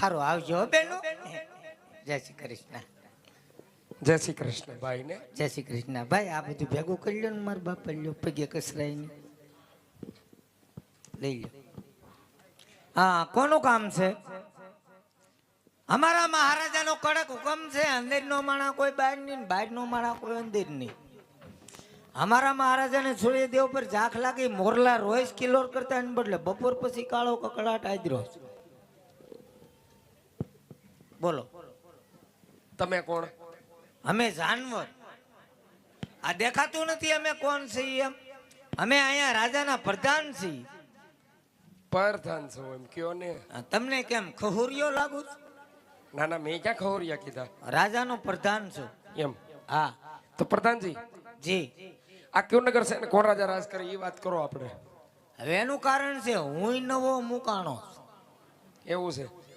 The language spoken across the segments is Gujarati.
હારું આવજો બેનું. જય શ્રી કૃષ્ણ. જય શ્રી કૃષ્ણ ભાઈ ને જય શ્રી કૃષ્ણ ભાઈ આ બધું ભેગું કરી લ્યો ને મારા બાપ લ્યો પગે કસરાઈને. લઈ લો હા કોનું કામ છે? અમારા મહારાજાનો કડક હુકમ છે અંદર નો માણા કોઈ બહાર નહીં બહાર નો માણા કોઈ અંદર નહીં. અમારા મહારાજાને સૂર્યદેવ પર ઝાંખ લાગી મોરલા રોજ કિલોર કરતા એને બદલે બપોર પછી કાળો કકડાટ આદરો છે. બોલો. તમે કોણ? અમે જાનવર. આ દેખાતું નથી અમે કોણ છીએ એમ. અમે અહીંયા રાજાના પ્રધાન છીએ. પ્રધાન છો એમ કયો ને? તમને કેમ ખહુરિયો લાગુ ના ના મેં ક્યાં ખહુરિયા કીધા? રાજાનો પ્રધાન છો. એમ? હા. તો પ્રધાનજી? જી. આ કયો નગર છે ને કોણ રાજા રાજ કરે એ વાત કરો આપણે. હવે એનું કારણ છે હું નવો મુકાણો એવું છે.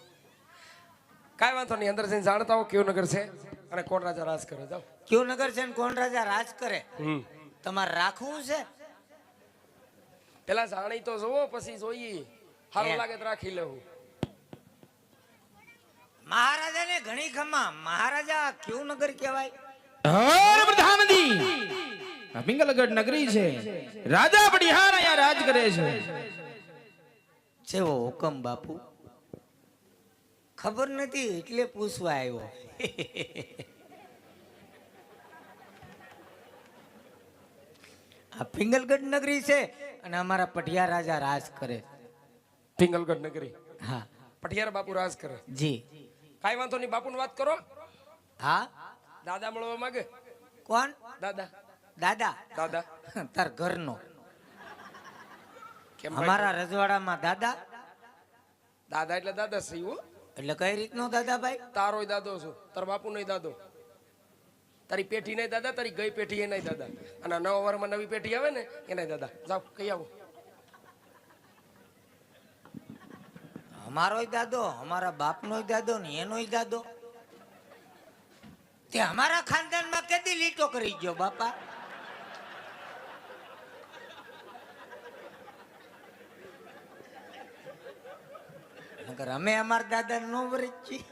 કાંઈ વાંધો નહીં અંદર જઈને જાણતા હો કયો નગર છે અને કોણ રાજા રાજ કરે. જાઓ. કયું નગર છે ને કોણ રાજા રાજ કરે? તમારે રાખવું છે? પેલા જાણી તો જોવો પછી જોઈએ. સારું લાગે તો રાખી લેવું. મહારાજાને ઘણી ખમા. મહારાજા કયું નગર કહેવાય? હર પ્રધાનજી પિંગલગઢ નગરી છે. રાજા બડિહાર અહીંયા રાજ કરે છે. જેવો હુકમ બાપુ. ખબર નથી એટલે પૂછવા આવ્યો. આ પિંગલગઢ નગરી છે અને અમારા પટિયા રાજા રાજ કરે. પિંગલગઢ નગરી? હા. પટિયાર બાપુ રાજ કરે? જી. કાઈ વાંધો નહીં બાપુ વાત કરો. હા? દાદા મળવા માંગે? કોણ? દાદા. દાદા. દાદા. તાર ઘરનો. અમારા રજવાડામાં દાદા. દાદા એટલે દાદા શ્રી હો. એટલે કઈ રીતનો દાદા ભાઈ તારોય દાદો છું. તાર બાપુ નહીં દાદો. તારી પેઢી નહીં દાદા તારી ગઈ પેઢી એ નહીં દાદા. અને નવા વારમાં નવી પેઢી આવે ને એના દાદા. જાઓ કઈ આવો. અમારોય દાદો અમારા બાપનોય દાદો ને એનોય દાદો. તે અમારા ખાનદાનમાં કેદી લીટો કરી ગયો બાપા? નકર અમે અમારા દાદા નો વરચી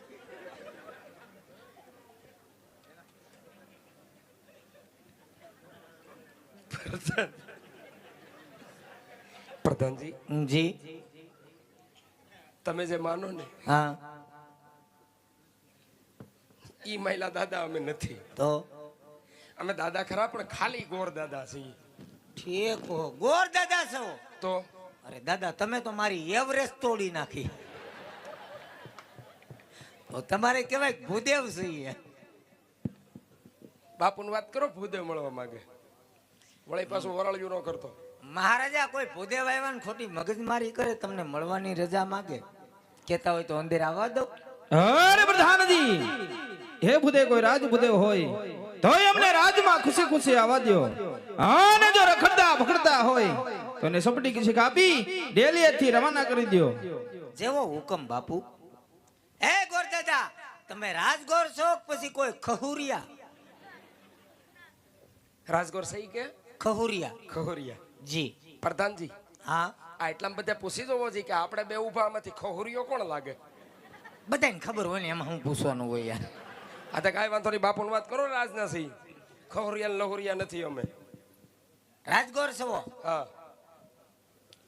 પ્રધાનજી જી. તમે જે માનો ને હા. ઈ મહિલા દાદા અમે નથી. તો? અમે દાદા ખરા પણ ખાલી ગોર દાદા છીએ. ઠીક હો ગોર દાદા છો? તો? અરે દાદા તમે તો મારી એવરેસ્ટ તોડી નાખી. તમારે કહેવાય ભૂદેવ છીએ બાપુની વાત કરો ભૂદેવ મળવા માંગે. વળી પાછું વરાળ્યું ન કરતો. મહારાજા કોઈ ભૂદેવ આવ્યા ને ખોટી મગજમારી કરે તમને મળવાની રજા માંગે? કેતા હોય તો અંદર આવવા દો. અરે પ્રધાનજી હે ભૂદેવ કોઈ રાજ ભૂદેવ હોય તો અમને રાજમાં ખુશી ખુશી આવવા દ્યો. અને જો રખડતા ભખડતા હોય તો એને સપટી કિસી કાપી ડેલીએથી રવાના કરી દો જેવો હુકમ બાપુ. એ દાદા તમે રાજગોર છો પછી કોઈ ખહુરિયા. રાજગોર સહી કે? ખહુરિયા. ખહુરિયા. જી. પ્રધાનજી હા? આ એટલા બધા પૂછી જવો છે કે આપણે બે ઊભા આમાંથી ખહોરિયો કોણ લાગે? બધાને ખબર હોય ને એમાં હું પૂછવાનું હોય યાર. આ તો કાંઈ વાંધો નહીં બાપુની વાત કરો રાજના સિંહ. ખહુરિયા લહુરિયા લહોરિયા નથી અમે. રાજગોર છો? હા.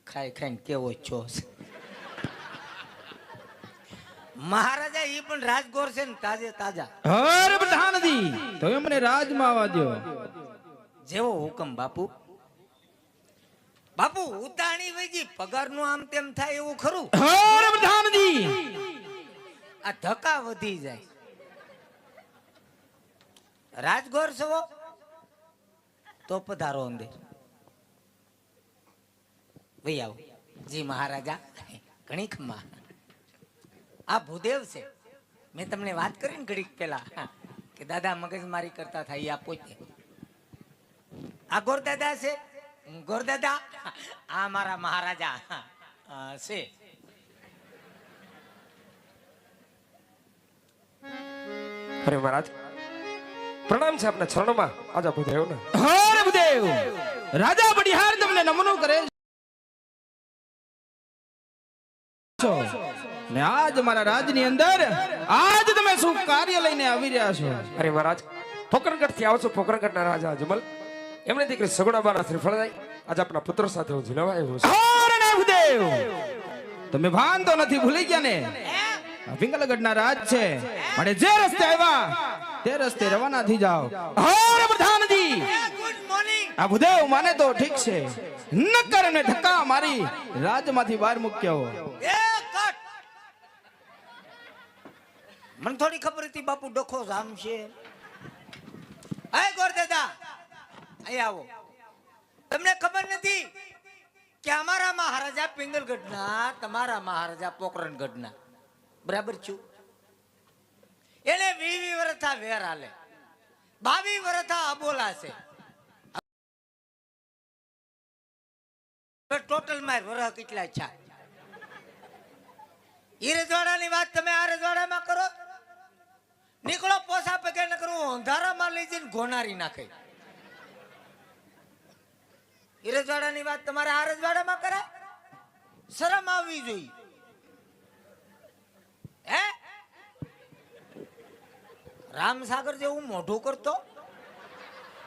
ખાઈ ખાઈને કેવો છો? મહારાજા ઈ પણ રાજગોર છે ને તાજે તાજા. હર પ્રધાનજી તોય અમને રાજમાં આવવા દો જેવો હુકમ બાપુ. બાપુ ઉતાણી વૈજી પગારનું આમ તેમ થાય એવું ખરું? હર પ્રધાનજી આ ધક્કા વધી જાય. રાજગોર છો તો પધારો અંદર. ભાઈ આવો. જી મહારાજા ઘણી ખમા આ ભૂદેવ છે. મેં તમને વાત કરી ને ઘડીક પેલા કે દાદા મગજમારી કરતા થાય આ પોતે. આ ગોરદાદા છે? ગોરદાદા? આ મારા મહારાજા છે. અરે મહારાજ પ્રણામ છે આપના ચરણોમાં આજા ભૂદેવ ને હરે ભૂદેવ! રાજા બડિહાર તમને નમનો કરે છો. ને આજ મારા રાજની અંદર આજ તમે શું કાર્ય લઈને આવી રહ્યા છો? અરે મહારાજ પોકરણગઢથી આવો છો પોકરણગઢના રાજા અજમલ. એમને દીકરી સગુણાબાના શ્રીફળદાઈ આજે આપણા પુત્ર સાથે હું ઝીલવા આવ્યો છું. તમે ભાન તો નથી ભૂલી ગયા ને? વિંગલગઢ ના રાજ છે. અને જે રસ્તે આવ્યા તે રસ્તે રવાના થઈ જાઓ. હાર પ્રધાનજી! ગુડ મોર્નિંગ આ ભૂદેવ માને તો ઠીક છે. નક્કર ને ધક્કા મારી રાજમાંથી બહાર મૂક્યો એ કટ મને થોડી ખબર હતી બાપુ ડખો જામ છે. હે ગોર દાદા, અહીં આવો. તમને ખબર નથી કે અમારા મહારાજા પિંગલગઢના, તમારા મહારાજા પોકરણગઢના. બરાબર છું? એને વી વી વરથા વેર હાલે. બાવી વરથા અબોલા છે. ટોટલમાં વરહ કેટલા છે? ઈ રજવાડાની વાત તમે આ રજવાડામાં કરો? નીકળો પોસા પગે ન કરું. અંધારામાં લઈ જઈને ઘોનારી નાખે. ઈ રજવાડાની વાત તમારે આ રજવાડામાં કરે? શરમ આવવી જોઈએ. હે? રામસાગર જેવું મોઢું કરતો?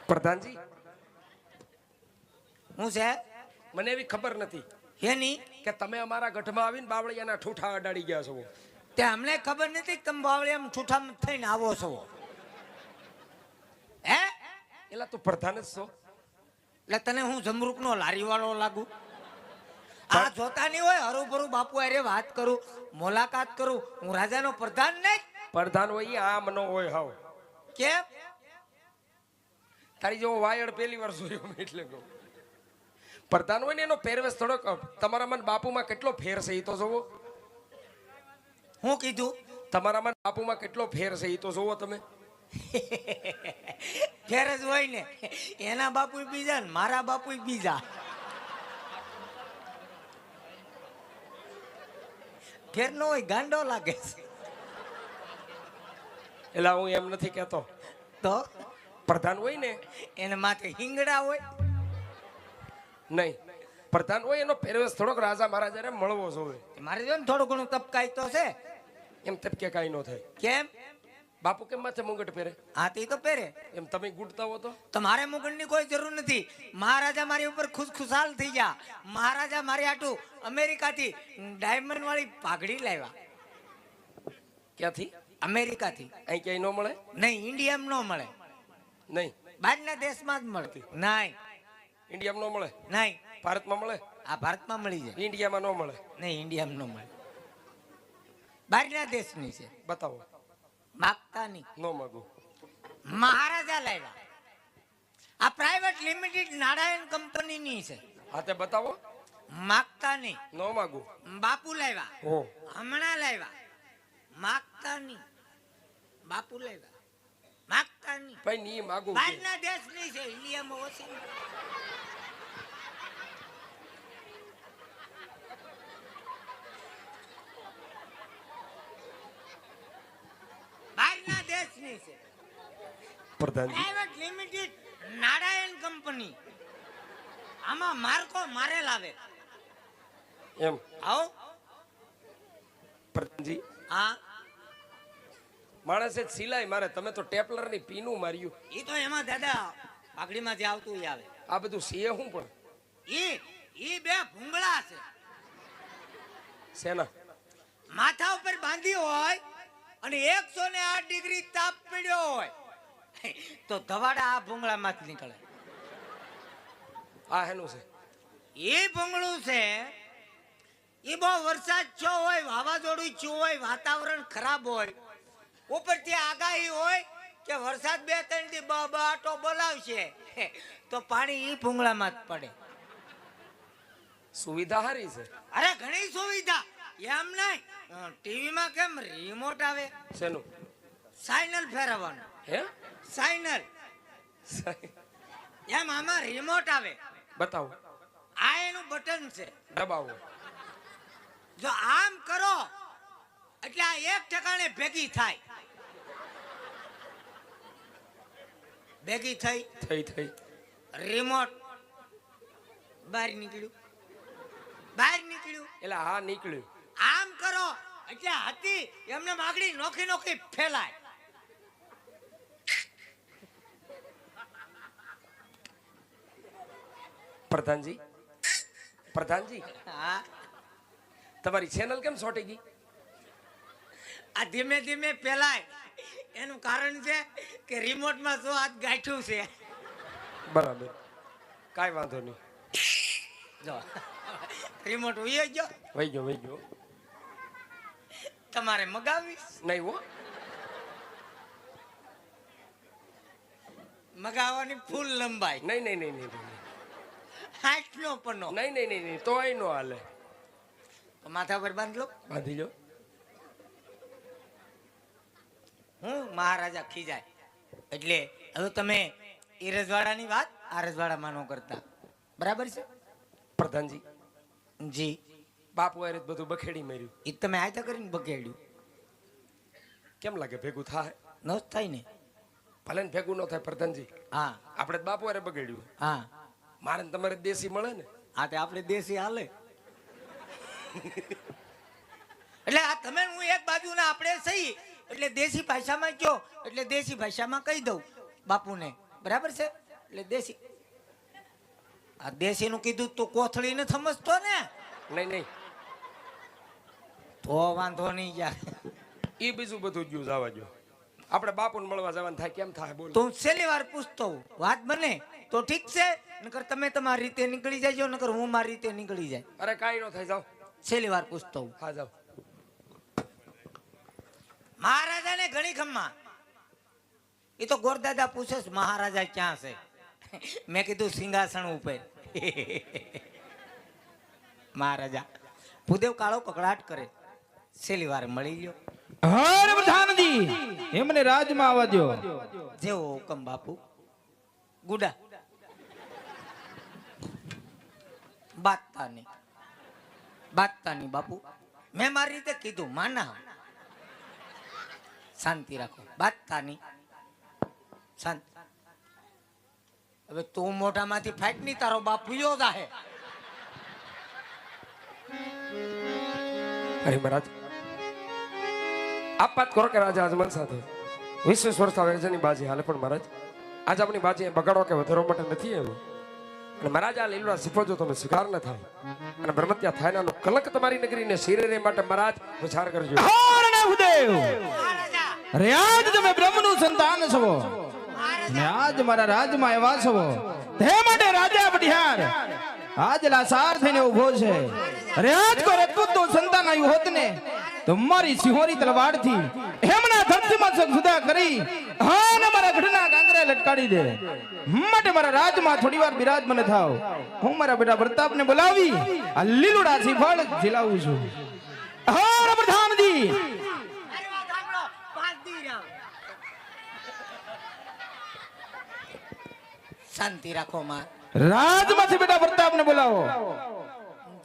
પ્રધાનજી? હું છે? મને એવી ખબર નથી એની કે તમે અમારા ગઢમાં આવીને બાવળિયાના ઠૂઠા અડાડી ગયા છો. તે અમને ખબર નથી કે તમે બાવળી એમ છૂઠા થઈને આવો છો. હે? એલા તું પ્રધાન જ છો. એટલે તને હું જમરૂક નો લારી વાળો લાગુ? આ જોતા નહીં હોય હરુભરું બાપુ અરે વાત કરું મુલાકાત કરું હું રાજાનો પ્રધાન નહીં? પ્રધાન હોય આમ નો હોય હાવ. કેમ? તારી જેવો વાયડ પહેલી વાર જોયો એટલે કહું. પ્રધાન હોય ને એનો પહેરવેશ થોડોક તમારા મન બાપુમાં કેટલો ફેર છે એ તો જોવો. હું કીધું? તમારામાં બાપુમાં કેટલો ફેર છે એ તો જોવો તમે. ફેર જ હોય ને. એના બાપુ બીજા ને મારા બાપુ બીજા. ફેર નો હોય ગાંડો લાગે છે. એટલે હું એમ નથી કહેતો. તો? પ્રધાન હોય ને. એને માથે હિંગડા હોય? નહીં. પ્રધાન હોય એનો પહેરવેશ થોડોક રાજા મહારાજાને મળવો જોવે મારે જો ને થોડું ઘણું તપકાય તો છે. એમ તબકે કાંઈ ન થાય. કેમ? બાપુ કેમ માથે મુગટ પહેરે? હાથી તો પહેરે. એમ તમે ગુડતા હો તો? તમારે મુગટની કોઈ જરૂર નથી. મહારાજા મારી ઉપર ખુશ ખુશાલ થઈ ગયા. મહારાજા મારી આટું અમેરિકાથી ડાયમંડ વાળી પાઘડી લાવ્યા. ક્યાંથી? અમેરિકાથી. અહીં ક્યાંય ન મળે? નહીં ઇન્ડિયામાં ન મળે. નહીં. બહારના દેશમાં જ મળતી. નહીં. ઇન્ડિયામાં ન મળે? નહીં. ભારતમાં મળે? આ ભારતમાં મળી જાય. ઇન્ડિયામાં ન મળે? નહીં ઇન્ડિયામાં ન મળે. બહારના દેશની છે. બતાવો. માગતા નહીં નો માગું. મહારાજા લાવ્યા આ પ્રાઇવેટ લિમિટેડ નારાયણ કંપનીની છે. હા તે બતાવો. માગતા નહીં નો માગું. બાપુ લાવ્યા હો હમણાં લાવ્યા માગતા નહીં બાપુ લાવ્યા માગતા નહીં ભાઈ ની માગું બહારના દેશની છે ઇન્ડિયામાં ઓછી નથી. બહારના દેશની છે Pradhanji private limited Narayan company આમાં માર્કો મારે લાવે એમ? આવો. પ્રધાનજી. હા. માણસે સિલાઈ મારે તમે તો ટેપલરની પીનું માર્યું. એ તો એમાં દાદા પાઘડીમાંથી આવતું આવે. આ બધું સીએ હું પણ? એ ઈ બે ભૂંગળા છે. સેના માથા ઉપર બાંધી હોય અને એકસો ને આઠ ડિગ્રી તાપ પડ્યો હોય. તો ધવાડા આ ભૂંગળામાંથી નીકળે. આ હેનું છે. એ ભૂંગળું છે એ બહુ વરસાદ થયો હોય વાવાઝોડું થયું હોય વાતાવરણ ખરાબ હોય ઉપરથી આગાહી હોય કે વરસાદ બે ત્રણથી બ બ બોલાવશે તો પાણી એ ભૂંગળામાં જ પડે. સુવિધા સારી છે. અરે ઘણી સુવિધા એમ નહીં ટીવીમાં કેમ રિમોટ આવે? શેનું? સાઇનલ ફેરવવાનું. હે? સાઇનલ એમ આમાં રિમોટ આવે. બતાવો. આ એનું બટન છે. દબાવો. જો આમ કરો એટલે આ એક ઠેકાણે ભેગી થાય. ભેગી થઈ. થઈ થઈ. રિમોટ બહાર નીકળ્યું. બહાર નીકળ્યું. એટલે હા નીકળ્યું. આમ કરો એટલે હતી એમને માગડી નોખી નોખી ફેલાય. પ્રધાનજી? પ્રધાનજી? હા તમારી ચેનલ કેમ સોટી ગઈ? આ ધીમે ધીમે ફેલાય એનું કારણ છે કે રિમોટમાં શું હાથ ગાંઠ્યું છે. બરાબર. કાંઈ વાંધો નહીં. જો. રિમોટ વહી ગયો. વહી ગયો વહી ગયો. તમારે મગાવી નહીં હો. મગાવવાની ફૂલ લંબાઈ. નહીં નહીં નહીં નહીં. હાઈટ નો પનો. નહીં નહીં નહીં નહીં તો અહીં નો હાલે. તો માથા પર બાંધ લો. બાંધી લો. હું મહારાજા ખીજાય. એટલે હવે તમે એ રજવાડાની વાત આ રજવાડામાં ન કરતા. બરાબર છે? પ્રધાનજી. જી. બાપુ જ બધું બખેડી માર્યું. એ તમે આયતા કરીને બખેડ્યું. કેમ લાગે ભેગું થાય? ન થાય ને. ભલે ભેગું ન થાય પ્રધાનજી. હા. આપણે બાપુ હારે બગડ્યું. હા. મારે તમારે દેશી મળે ને? આ તે આપણે દેશી હાલે. એટલે આ તમે હું એક બાજુ ને આપણે સહી એટલે દેશી ભાષામાં કયો એટલે દેશી ભાષામાં કહી દઉં બાપુને. બરાબર છે? એટલે દેશી. આ દેશી નું કીધું તું કોથળી ને સમજતો ને? નહીં નહીં. તો વાંધો નહીં યાર. એ બીજું બધું ગયું જવા જો. આપણે બાપુને મળવા જવાનું થાય કેમ થાય બોલ. તો હું છેલ્લી વાર પૂછતો વાત બને તો ઠીક છે? નકર તમે તમારી રીતે નીકળી જાયજો નકર હું મારી રીતે નીકળી જાય. અરે કાઈ નો થઈ જાઓ. છેલ્લી વાર પૂછતો હોઉં. હા જાવ મહારાજાને ઘણી ખમ્મા. એ તો ગોરદાદા પૂછે છે, મહારાજા ક્યાં છે? મેં કીધું સિંહાસન ઉપર. મહારાજા ભૂદેવ કાળો કકડાટ કરે. છેલ્લી વાર મળી લ્યો હર પ્રધાનજી એમને રાજમાં આવવા દો જેવો હુકમ બાપુ. ગુડા. બાતતા નહીં બાતતા નહીં બાપુ. મેં મારી રીતે કીધું માના. શાંતિ રાખો. બાતતા નહીં શાંત. હવે તું મોઢામાંથી ફાઈટ નહીં તારો બાપ યો જાહે. અરે મહારાજ આપ વાત કરો કે રાજા અજમલ સાથે? વીસ વર્ષ આવે છે બાજી હાલે પણ મહારાજ આજ આપણી બાજી બગાડવા કે વધારવા માટે નથી આવ્યો? અને મહારાજ આ લીલવા સિફો જો તમે સ્વીકાર ન થાય. અને બ્રહ્મત્યા થાય નાનો કલક તમારી નગરીને શિરે રે માટે મહારાજ વિચાર કરજો. મહારાજા! અરે આજ તમે બ્રહ્મનું સંતાન છો. ને આજ મારા રાજમાં એવા છો. તે માટે રાજા બઢિયાર આજ લાસાર થઈને ઊભો છે. અરે આજ કોઈ રજપૂતનું સંતાન આવ્યું હોત ને તો મારી સિંહોરી તલવારથી એમના ધરતીમાં જુદા કરી હા ને મારા ગઢના કાંકરે લટકાડી દે. માટે મારા રાજમાં થોડી વાર બિરાજ મને થાવ. હું મારા બેટા પ્રતાપને બોલાવી આ લીલુડા ફળ ઝીલાવું છું. હર પ્રધાનજી! શાંતિ રાખો માં. રાજમાંથી બેટા પ્રતાપને બોલાવો.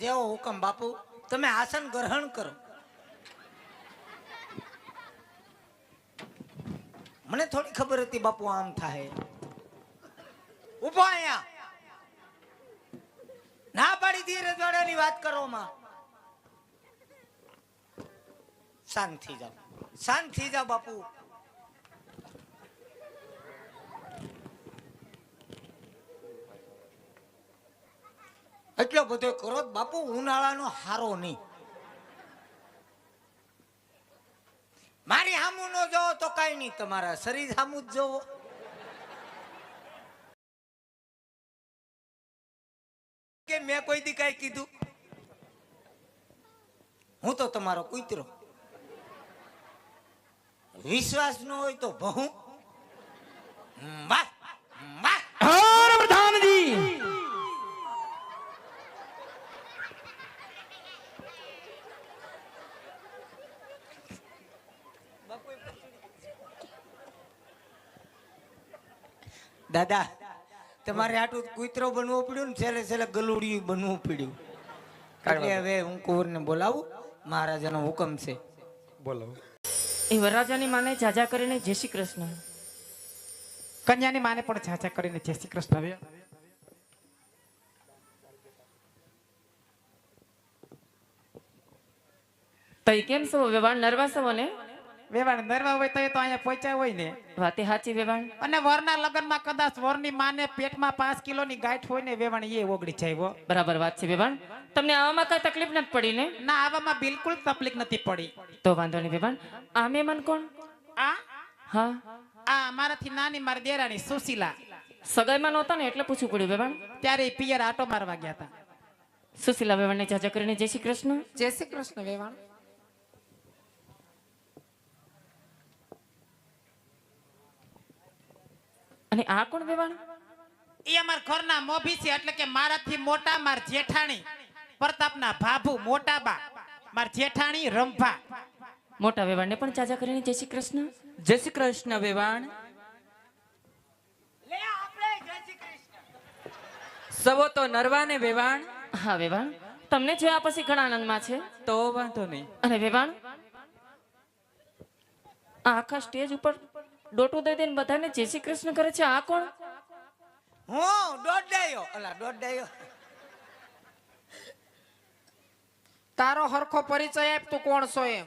જેવો હુકમ બાપુ તમે આસન ગ્રહણ કરો. મને થોડી ખબર હતી, બાપુ, આમ થાય. ઊભો અહીંયા. ના પાડી દી રજવાડાની વાત કરો માં શાંત થઈ જાઓ. શાંત થઈ જાઓ, બાપુ. એટલો બધો કરો બાપુ, ઉનાળાનો હારો નહીં. મારી સામું નો જોવો તો કઈ નહીં, તમારા શરીર સામું જ જોવો. કે મેં કોઈ દી કઈ કીધું? હું તો તમારો કુતરો. વિશ્વાસ ન હોય તો વાહ વાહ હર પ્રધાનજી દાદા તમારે આટલું કૂતરો બનવું પડ્યું ને છેલ્લે છેલ્લે ગલુડિયું બનવું પડ્યું. એટલે હવે હું કુંવરને બોલાવું મહારાજાનો હુકમ છે. બોલો. એ વરરાજાની માને જાજા કરીને જય શ્રી કૃષ્ણ. કન્યાની માને પણ જાજા કરીને જય શ્રી કૃષ્ણ આવ્યા તઈ કેમ છો? વ્યવહાર નરવા છો ને વેવાણ નરવા હોય તો એ તો અહીંયા પહોંચ્યા હોય ને. વાતે સાચી વેવાણ. અને વરના લગ્નમાં કદાચ વરની માને પેટમાં પાંચ કિલોની ગાંઠ હોય ને વેવાણ એ ઓગળી જાય હો. બરાબર વાત છે વેવાણ. તમને આવામાં કઈ તકલીફ નથી પડી ને? ના આવામાં બિલકુલ તકલીફ નથી પડી. તો વાંધો નહીં વેવાણ. આ મહેમાન કોણ? આ? હા. આ અમારાથી નાની મારી દેરાણી સુશીલા. સગાઈમાં નહોતા ને એટલે પૂછવું પડ્યું વેવાણ. ત્યારે પિયર આટો મારવા ગયા હતા. સુશીલા વેવાણને જાજા કરીને જય શ્રી કૃષ્ણ. જય શ્રી કૃષ્ણ વેવાણ. અને આ કોણ વેવાણ? એ અમાર ઘરના મોભી છે એટલે કે મારાથી મોટા માર જેઠાણી. પ્રતાપના ભાભુ મોટા બા. માર જેઠાણી રંભા. મોટા વેવાણને પણ ચાજા કરીને જય શ્રી કૃષ્ણ. જય શ્રી કૃષ્ણ વેવાણ. સવો તો નરવાને વેવાણ. હા વેવાણ. તમને જોયા પછી ઘણા આનંદમાં છે. તો વાંધો નહીં. અને વેવાણ આ આખા સ્ટેજ ઉપર ડોટું દઈ દઈને બધાને જય શ્રી કૃષ્ણ કરે છે. આ કોણ? હું દોઢ ડાયો અલા દોઢ ડાયો તારો હરખો પરિચય આપ તું કોણ છો એમ?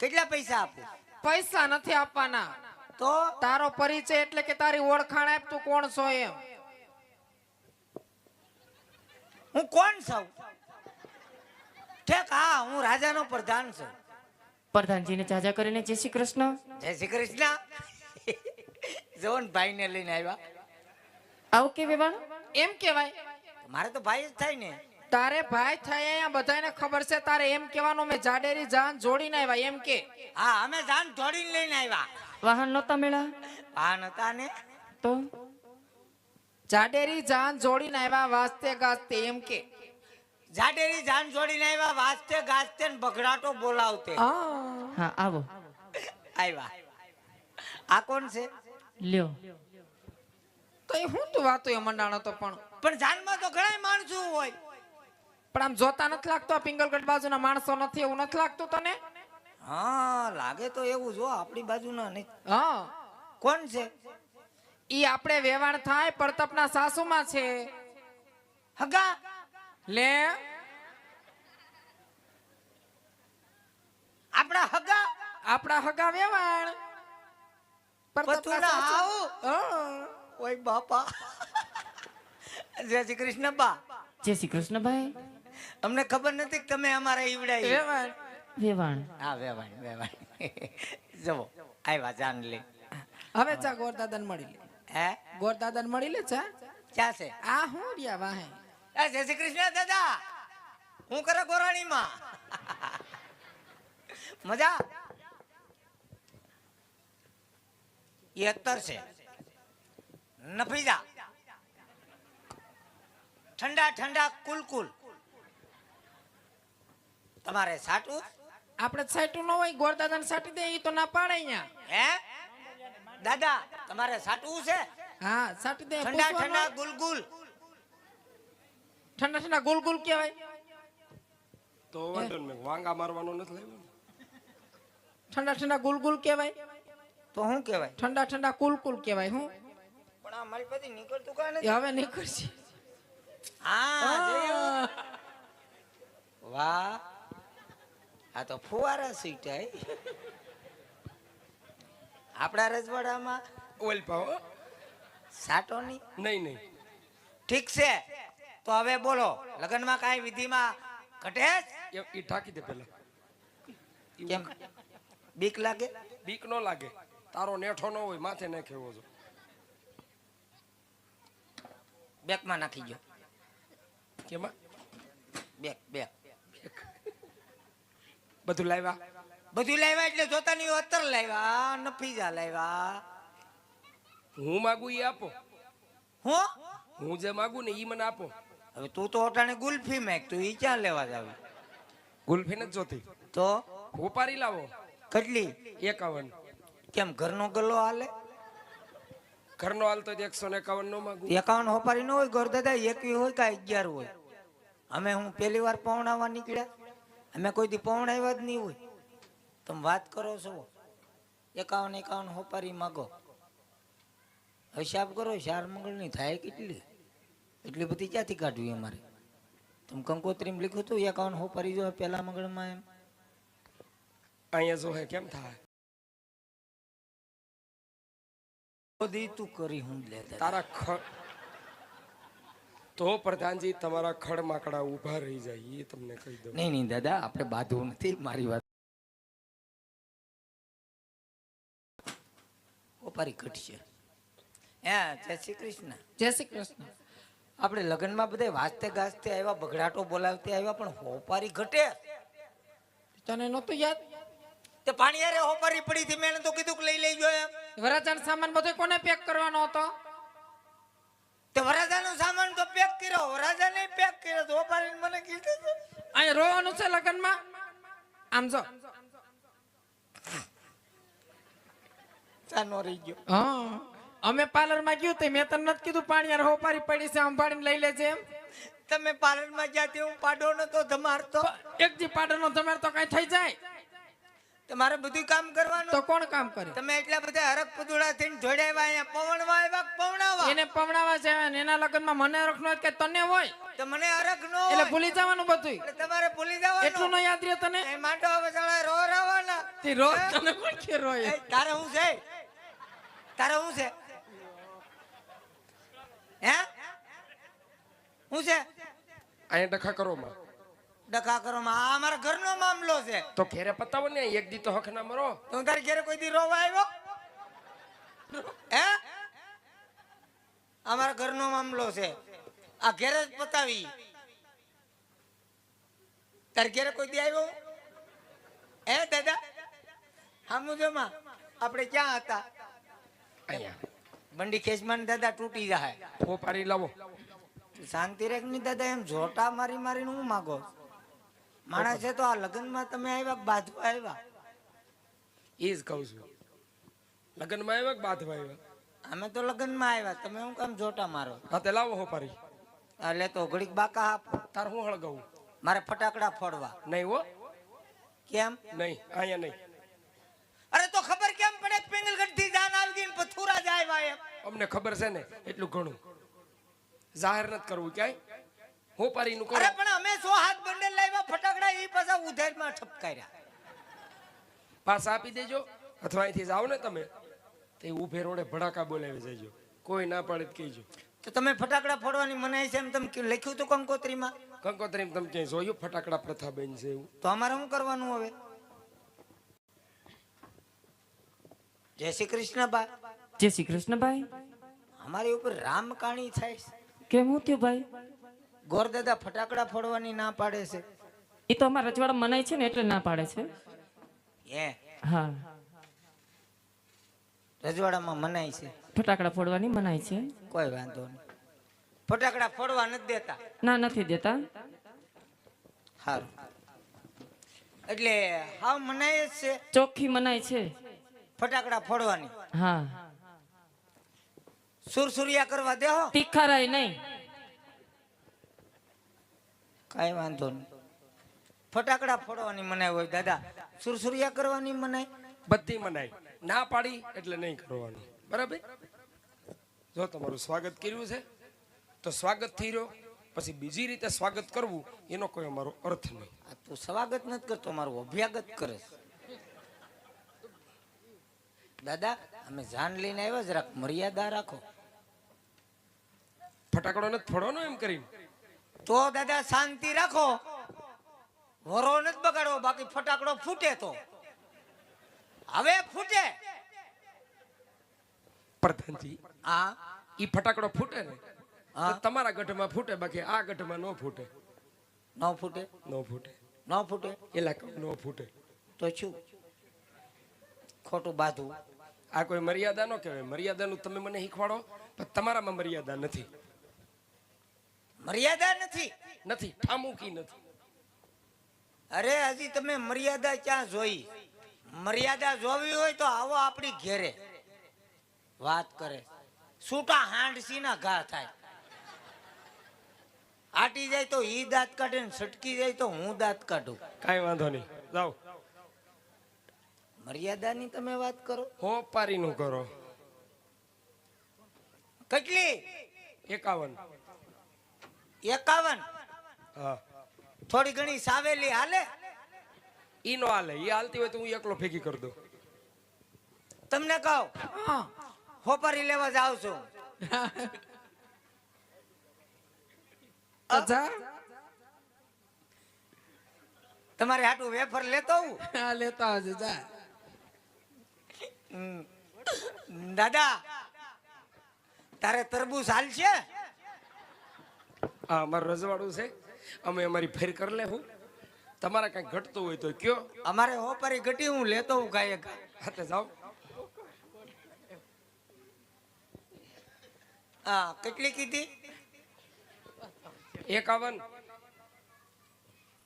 કેટલા પૈસા આપું? પૈસા નથી આપવાના. તો? તારો પરિચય એટલે કે તારી ઓળખાણ આપ તું કોણ છો એમ? હું કોણ છું? ઠેક હા હું રાજાનો પ્રધાન છું. પ્રધાનજીને જાજા કરીને જય શ્રી કૃષ્ણ. જય શ્રી કૃષ્ણ. જોન ભાઈ ને લઈને આવ્યા. આવું કે વેવાણ એમ કેવાય મારે તો ભાઈ જ થાય ને. તારે ભાઈ થાય અહીંયા બધાને ખબર છે તારે એમ કહેવાનું મેં જાડેરી જાન જોડીને આવ્યા એમ કે. હા અમે જાન જોડીને લઈને આવ્યા. વાહન નહોતા મેળા? વાહન હતા ને. તો? જાડેરી જાન જોડીને આવ્યા વાસ્તે ગાસ્તે એમ કે. જાડેરી જાન જોડીને આવ્યા વાસ્તે ગાજતે ને બગડાટો બોલાવતે. હા આવો. આવ્યા. આ કોણ છે? લ્યો. તો એ હું તો વાતો એ મંડાણો તો પણ. પણ જાનમાં તો ઘણા માણસો હોય. પણ આમ જોતા નથી લાગતો આ પિંગલગઢ બાજુના માણસો નથી એવું નથી લાગતું તને? હા લાગે તો એવું જો આપણી બાજુના નહીં. હા. કોણ છે? ઈ આપણે વેવાણ થાય પરતપના સાસુમાં છે. હગા. લે. આપણા હગા. આપણા હગા વેવાણ. ઓય બાપા. જય શ્રી કૃષ્ણ બા. જય શ્રી કૃષ્ણ ભાઈ. અમને ખબર નથી કે તમે અમારા ઈવડાય વેવાણ. વેવાણ. હા વેવાણ વેવાણ. જવો આવ્યા જાન લે. હવે ચા ગોરદાદાને મળી લે. હે? ગોરદાદાને મળી લે ચા? ક્યાં છે. આ હું રિયા વાહે? જય શ્રી કૃષ્ણ દાદા. હું કરે ગોરાણીમાં? મજા? એ અત્તર છે. નફીજા ઠંડા ઠંડા કુલકુલ તમારે સાટું? આપણે સાટું ન હોય ગોરદાદાને સાટી દે એ તો ના પાડે અહીંયા. હે? દાદા તમારે સાટવું છે? હા સાટી દે ઠંડા ઠંડા ગુલગુલ ઠંડા ઠંડા ગુલગુલ ગુલ કહેવાય. તો વાંધો નહીં વાંગા મારવાનો નથી લાવ્યો. ઠંડા ઠંડા ગુલગુલ ગુલ કહેવાય. તો શું કહેવાય? ઠંડા ઠંડા કુલકુલ કુલ કહેવાય હું? પણ આ મારી પાસે નીકળતું કાંઈ નથી. હવે નીકળશે. હા વાહ. આ તો ફુવારા સીટાય આપણા રજવાડામાં ઓલ પાવ સાટો નહીં નહીં નહીં. ઠીક છે. તો હવે બોલો લગ્નમાં કાંઈ વિધિમાં ઘટે? એ ઠાકી દે પેલા કેમ? બીક લાગે? બીક નો લાગે. તારો નેઠો ન હોય માથે નાખે એવો છો. બેકમાં નાખી ગયો કેમાં? Back back. બધું લાવ્યા બધું લાવ્યા એટલે જોતા નહીં અત્તર લાવ્યા નફીજા લાવ્યા હું માગું એ આપો. હું? હું જે માગું ને ઈ મને આપો. હવે તું તો અટાણે ગુલ્ફી મેક તું ઈ ક્યાં લેવા જાવી? ગુલ્ફી નથી જોતી. તો? ઉપારી લાવો. કેટલી? એકાવન. કેમ ઘરનો ગલ્લો હાલે? ઘરનો હાલ તો એકસો ને એકાવન નો માગું. એકાવન હોપારી ન હોય ઘર દાદા એકવી હોય કે અગિયાર હોય? અમે હું પહેલી વાર પહોંણાવા નીકળ્યા. અમે કોઈ દી પહોંણાવ્યા જ નહીં હોય. તમે વાત કરો છો. એકાવન એકાવન હોપારી માગો. હિસાબ કરો ચાર મંગળની થાય કેટલી? એટલી બધી ક્યાંથી કાઢવી અમારે? તમે કંકોત્રીમાં લખ્યું હતું એકાવન હોપારી જો પહેલા મંગળમાં એમ. અહીંયા જો હે કેમ થાય? બધી તું કરી હું લે તારા. ખડ તો પ્રધાનજી તમારા ખડ માકડા ઊભા રહી જાય એ તમને કહી દઉં. નહીં નહીં દાદા આપણે બાંધવું નથી મારી વાત. ઓપારી ઘટશે. હે જય શ્રી કૃષ્ણ. જય શ્રી કૃષ્ણ. આપણે લગ્નમાં બધે વાજતે ગાજતે આવ્યા બગડાટો બોલાવતે આવ્યા પણ હોપારી ઘટે. તને નહોતું યાદ? તે પાણી અરે હોપારી પડી હતી મેં તો કીધું કે લઈ લેજો એમ. વરાજાનો સામાન બધો કોને પેક કરવાનો હતો? તે વરાજાનો સામાન તો પેક કર્યો વરાજાને પેક કર્યો તો હોપારીને મને કીધું. અહીંયા રોવાનું છે લગ્નમાં? આમ જો. ચાનો રહી ગયો. હા. અમે પાર્લરમાં ગયું તે મેં તને નથી કીધું પાણી હોપારી પડી છે સંભાળીને લઈ લેજે એમ. તમે પાર્લરમાં તે હું પાડો નતો ધમારતો એક જી પાડરનો તમારે તો કઈ થઈ જાય? તમારે બધું કામ કરવાનું? તો કોણ કામ કરે તમે એટલા બધા હરક પુદુડા થઈને જોડાવ્યા અહીંયા પવણવા આવ્યા પવણાવા? એને પવણાવા છે એના લગ્નમાં મને રખનો કે તને હોય? તો મને હરખ નો એટલે ભૂલી જવાનું બધું એટલે તમારે ભૂલી એટલું જવાનું ન યાદ રહે તને? એ માંડો હવે સાલા રો રાવાના. તે રો તને કોણ કે રોય એ? તારે હું છે? તારે હું છે? હે? હું છે? અહીંયા ડખા કરો માં ડખા કરો માં. આ અમારા ઘરનો મામલો છે. તો ઘેરે પતાવો ને એક દી તો હક ના મરો. તો તારી ઘરે કોઈ દી રોવા આવ્યો? હે? અમારા ઘરનો મામલો છે. આ ઘેરે જ પતાવી. તાર ઘેરે કોઈ દી આવ્યો? હે દાદા? હા જોમાં આપણે ક્યાં હતા? અહીંયા. બંડી ખેસમાન દાદા તૂટી જાય. ફોપારી લાવો. શાંતિ રેખની દાદા. એમ જોટા મારી મારીને હું માગો? માણસ છે તો આ લગ્નમાં તમે આવ્યા કે બાજવા આવ્યા? એ જ કહું છું. લગ્નમાં આવ્યા કે બાંધવા આવ્યા? અમે તો લગ્નમાં આવ્યા. તમે હું કામ જોટા મારો? હા તે લાવો હોપારી એટલે તો ઘડીક બાકા આપો. તાર હું હળગાવું? મારે ફટાકડા ફોડવા. નહીં હો. કેમ? નહીં અહીંયા નહીં. અરે તો ખબર કેમ પડે પિંગલગઢથી જાન આવી ગઈ ને પથુરા જાય આવ્યા એમ? અમને ખબર છે ને એટલું ઘણું. જાહેર નથી કરવું ક્યાંય. હું નું કરો. અરે પણ અમે સો હાથ ઉધેરમાં ઠપકાર્યા પાસ આપી દેજો. અથવા અહીંથી જાઓ ને તમે તે ઉભે રોડે ભડાકા બોલાવી જજો. કોઈ ના પાડે કહેજો. તો તમે ફટાકડા ફોડવાની મનાઈ છે એમ તમે ક- લખ્યું તો કંકોત્રીમાં? કંકોત્રી તમે ક્યાંય જોયું? ફટાકડા પ્રથા બેન છે એવું. તો અમારે શું કરવાનું હવે? જય શ્રી કૃષ્ણ બા જય શ્રી કૃષ્ણ ભાઈ અમારી ઉપર રામ કાણી થાય કેમ હું થયું ભાઈ? ગોરદાદા ફટાકડા ફોડવાની ના પાડે છે. એ તો અમારા રજવાડા મનાય છે ને એટલે ના પાડે છે. એ હા. રજવાડામાં મનાય છે? ફટાકડા ફોડવાની મનાય છે. કોઈ વાંધો નહીં. ફટાકડા ફોડવા નથી દેતા? ના નથી દેતા. સારું એટલે હાવ મનાય જ છે? ચોખ્ખી મનાય છે. ફટાકડા ફોડવાની? હા. સુરસુરિયા કરવા દેહો તીખારાય નહીં. કઈ વાંધો નહીં. ફટાકડા ફોડવાની મનાય હોય દાદા. સુરસુરિયા કરવાની મનાય બધી મનાય ના પાડી એટલે નહીં કરવાની. બરાબર? જો તમારું સ્વાગત કર્યું છે તો સ્વાગત થઈ રહ્યો. પછી બીજી રીતે સ્વાગત કરવું એનો કોઈ અમારો અર્થ નહીં. આ તું સ્વાગત નથી કરતો મારું અભ્યાગત કરે દાદા અમે જાન લઈને આવ્યા જરાક મર્યાદા રાખો. ફટાકડો નથી ફોડવાનો એમ કરીને? તો દાદા શાંતિ રાખો. વરો નથી બગાડવો બાકી ફટાકડો ફૂટે તો. હવે ફૂટે. પ્રધાનજી હા? ઈ ફટાકડો ફૂટે ને. તમારા ગઢમાં ફૂટે બાકી આ ગઢમાં ન ફૂટે. ન ફૂટે? ન ફૂટે. ન ફૂટે? એલા ન ફૂટે. તો શું? ખોટું બાધું. આ કોઈ મર્યાદા ન કહેવાય. મર્યાદાનું તમે મને શીખવાડો પણ તમારામાં મર્યાદા નથી. મર્યાદા નથી. નથી ઠામુકી નથી. અરે હજી તમે મર્યાદા ક્યાં જોઈ? મર્યાદા જોવી હોય તો આવો આપણી ઘેરે. વાત કરે. છૂટા હાંડસી ના ઘા થાય. આટી જાય તો ઈ દાંત કાઢે ને છટકી જાય તો હું દાંત કાઢું. કાંઈ વાંધો નહીં. જાઓ. મર્યાદાની તમે વાત કરો. હો પારીનું કરો. કેટલી? એકાવન. એકાવન? હા. થોડી ઘણી સાવેલી હાલે? ઈ નો હાલે. ઈ હાલતી હોય તો હું એકલો ફેંકી કરી દઉં. તમને કહું? હોપરી લેવા જાઉં છું. તમારે હાટું વેફર લેતો હું આ લેતા આવજે જા. હમ. દાદા તારે તરબૂચ હાલશે? હા મારું રજવાડું છે. અમે અમારી ફેર કરી લે હું. તમારે કઈ ઘટતું હોય તો કયો. અમારે હોપારી ઘટી હું લેતો હું ગાય હાથે જાઓ. હા કેટલી કીધી? એકાવન.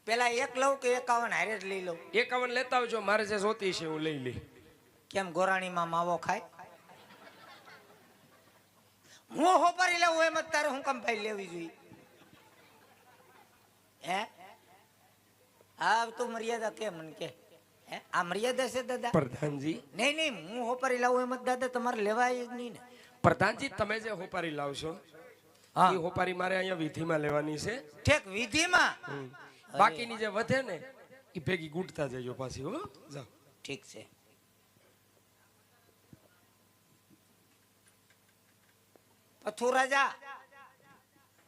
પેલા એક લઉં કે એકાવન હારે જ લઈ લઉં? એકાવન લેતા આવજો મારે જે જોતી છે હું લઈ લઈ. કેમ ગોરાણીમાં માવો ખાય? હું હોપારી લેવું એમ જ તારે હું કમ ભાઈ લેવી જોઈએ. હે? હા તું મર્યાદા કે મને કે. આ મર્યાદા છે દાદા? પ્રધાનજી. નહીં નહીં હું હોપારી લાવું એમ જ દાદા તમારે લેવાય જ નહીં ને. પ્રધાનજી તમે જે હોપારી લાવશો એ હોપારી મારે અહીંયા વિધિમાં લેવાની છે. ઠેક વિધિમાં? બાકીની જે વધે ને એ ભેગી ગુટતા જજો પાછી હો. જાઓ. ઠીક છે. પથુ રાજા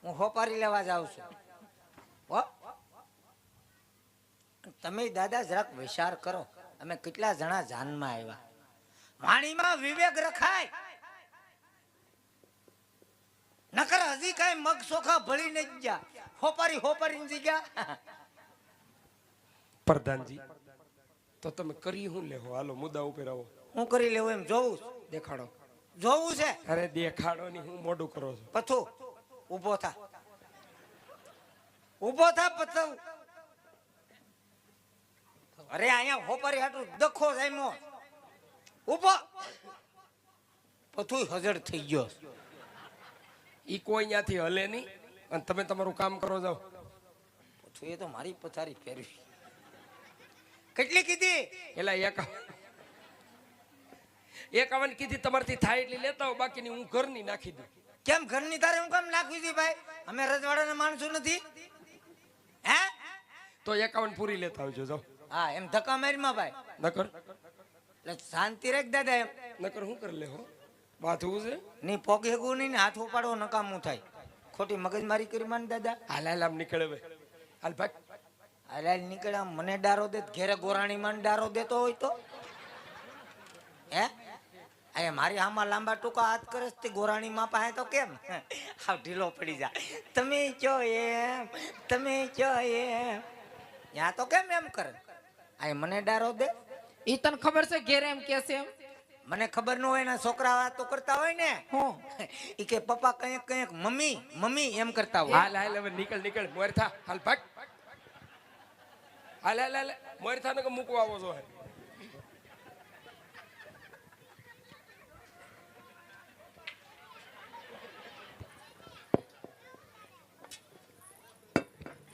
હું હોપારી લેવા જાઉં છું. તમે દાદા જરાક વિચાર કરો. અમે કેટલા જણા જાનમાં આવ્યા? વાણીમાં વિવેક રખાય. નકર હજી કઈ મગ સોખા ભળી નહીં ગયા. હોપારી હોપારી જગ્યા પ્રધાનજી તો તમે કરી હું લેહો? હાલો મુદ્દા ઉપર આવો. હું કરી લેવું એમ? જોવું. દેખાડો. જોવું છે. અરે દેખાડો ની હું મોઢું કરો છો? પથુ. ઊભો થા. ઊભો થા પતંગ. અરે અહીંયા હોપારી હાટું દખો જામ્યો ઊભો પથુ હજળ થઈ ગયો. ઈ કોઈ ત્યાંથી હલે નહીં. અને તમે તમારું કામ કરો જાઓ. પથુ એ તો મારી પથારી ફેરવી. કેટલી કીધી? એલા એકાવન એકાવન કીધી તમારથી થાય એટલી લેતા હો બાકીની હું ઘરની નાખી દઉં. કેમ ઘરની તારે હું કામ નાખવી હતી ભાઈ? અમે રજવાડાના માણસો નથી. હે? તો એકાવન પૂરી લેતા આવજો જો હા એમ ધક્કા મારીમાં ભાઈ. નકર? એટલે શાંતિ રાખ દાદા એમ. નકર શું કરી લેહો હું? છે? નહીં પોગ હેગું નહીં ને હાથ ઉપાડવો નકામું થાય. ખોટી મગજમારી કરી માન દાદા. હાલ હાલ આમ નીકળે ભાઈ. હાલ હાલ અરે નીકળ્યા મને ડારો દે ઘેરે ગોરાણી માં ડારો દેતો હોય તો. હે? અરે મારી આમાં લાંબા ટૂંકા હાથ કરે તે ગોરાણી માં પાસે તો કેમ? હાવ ઢીલો પડી જા. તમે ચો એમ? તમે કયો એમ? ત્યાં તો કેમ એમ કરે? આ મને ડારો દે. ઈ તને ખબર છે ઘેર એમ કે છે એમ? મને ખબર ન હોય ને છોકરા વાતો કરતા હોય ને. હું. ઈ કે પપ્પા કંઈક કંઈક મમ્મી મમ્મી એમ કરતા હોય. હાલ હાલ હવે નીકળ નીકળ. મોરથા હાલ ભાગ. હાલ હાલ હાલ. મોરથા ને મૂકવા આવો છો?